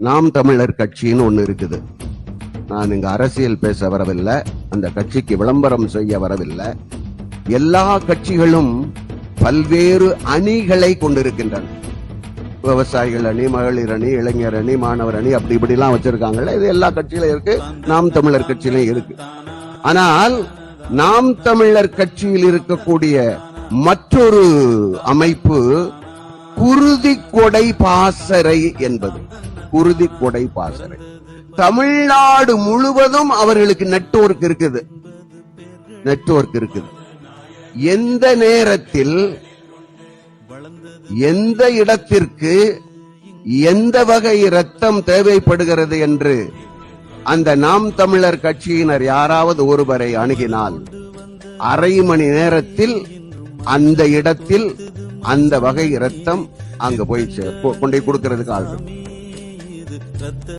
நாம் தமிழர் கட்சின்னு ஒண்ணு இருக்குது. நான் இங்க அரசியல் பேச வரவில்லை அந்த கட்சிக்கு விளம்பரம் செய்ய வரவில்லை. எல்லா கட்சிகளும் பல்வேறு அணிகளை கொண்டிருக்கின்றன. விவசாயிகள் அணி மகளிர் அணி இளைஞர் அணி மாணவர் அணி அப்படி இப்படி எல்லாம் வச்சிருக்காங்கல்ல இது எல்லா கட்சியிலும் இருக்கு நாம் தமிழர் கட்சியிலும் இருக்கு. ஆனால் நாம் தமிழர் கட்சியில் இருக்கக்கூடிய மற்றொரு அமைப்பு குருதி கொடை பாசறை என்பது. குருதி கொடை பாசறை. தமிழ்நாடு முழுவதும் அவர்களுக்கு நெட்வொர்க் இருக்குது. நெட்வொர்க் இருக்குது. எந்த நேரத்தில் எந்த இடத்திற்கு எந்த வகை ரத்தம் தேவைப்படுகிறது என்று அந்த நாம் தமிழர் கட்சியினர் யாராவது ஒருவரை அணுகினால் அரை மணி நேரத்தில் அந்த இடத்தில் அந்த வகை ரத்தம் அங்க போய் கொண்டே கொ- கொண்டு போய் ஆள் இருக்கு.